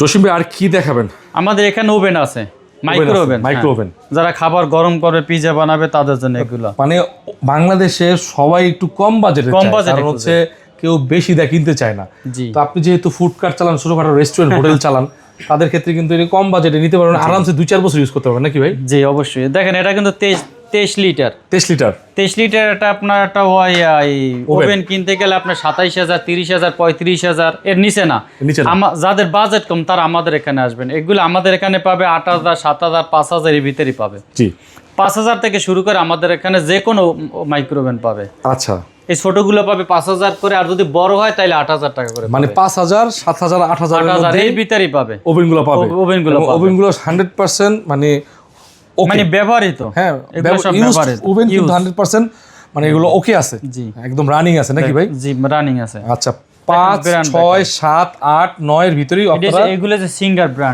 জসিম আর কি দেখাবেন? আমাদের এখানে ওভেন আছে মাইক্রো ওভেন মাইক্রো ওভেন যারা খাবার গরম করে পিজা বানাবে তাদের জন্য এগুলো। মানে বাংলাদেশে সবাই একটু কম বাজেটে কম বাজেটে হচ্ছে কেউ বেশি দেয় কিনতে চায় না। তো আপনি যেহেতু ফুড কার্ট চালান ছোটখাটো রেস্টুরেন্ট হোটেল চালান তাদের ক্ষেত্রে কিন্তু এটা কম বাজেটে নিতে পারবেন। আরামসে দুই চার বছর ইউজ করতে পারবেন নাকি ভাই? জি অবশ্যই। দেখেন এটা কিন্তু তেইশ তেইশ লিটার। তেইশ লিটার? তেইশ লিটার এটা আপনার একটা ওভেন। কিনতে গেলে আপনার সাতাইশ হাজার তিরিশ হাজার পঁয়ত্রিশ হাজার এর নিচে না। যাদের বাজেট কম তারা আমাদের এখানে আসবেন। এগুলো আমাদের এখানে পাবে আট হাজার সাত হাজার পাঁচ হাজার এর ভিতরেই পাবে। জি। পাঁচ হাজার থেকে শুরু করে আমাদের এখানে যে কোনো মাইক্রোওভেন পাবে। আচ্ছা। এই ছোটগুলো পাবে পাঁচ হাজার করে আর যদি বড় হয় তাহলে আট হাজার টাকা করে মানে পাঁচ হাজার সাত হাজার আট হাজার এর ভিতরেই পাবে। ওভেনগুলো পাবে। ওভেনগুলো। ওভেনগুলো হান্ড্রেড পার্সেন্ট মানে। মানে ব্যবহৃত। হ্যাঁ ওভেন কিন্তু হান্ড্রেড পার্সেন্ট মানে এগুলো ওকে আছে। জি। একদম রানিং আছে নাকি ভাই? জি রানিং আছে। আচ্ছা পাঁচ ছয় সাত আট নয়ের ভিতরেই আপনারা এগুলো যে সিঙ্গার ব্র্যান্ড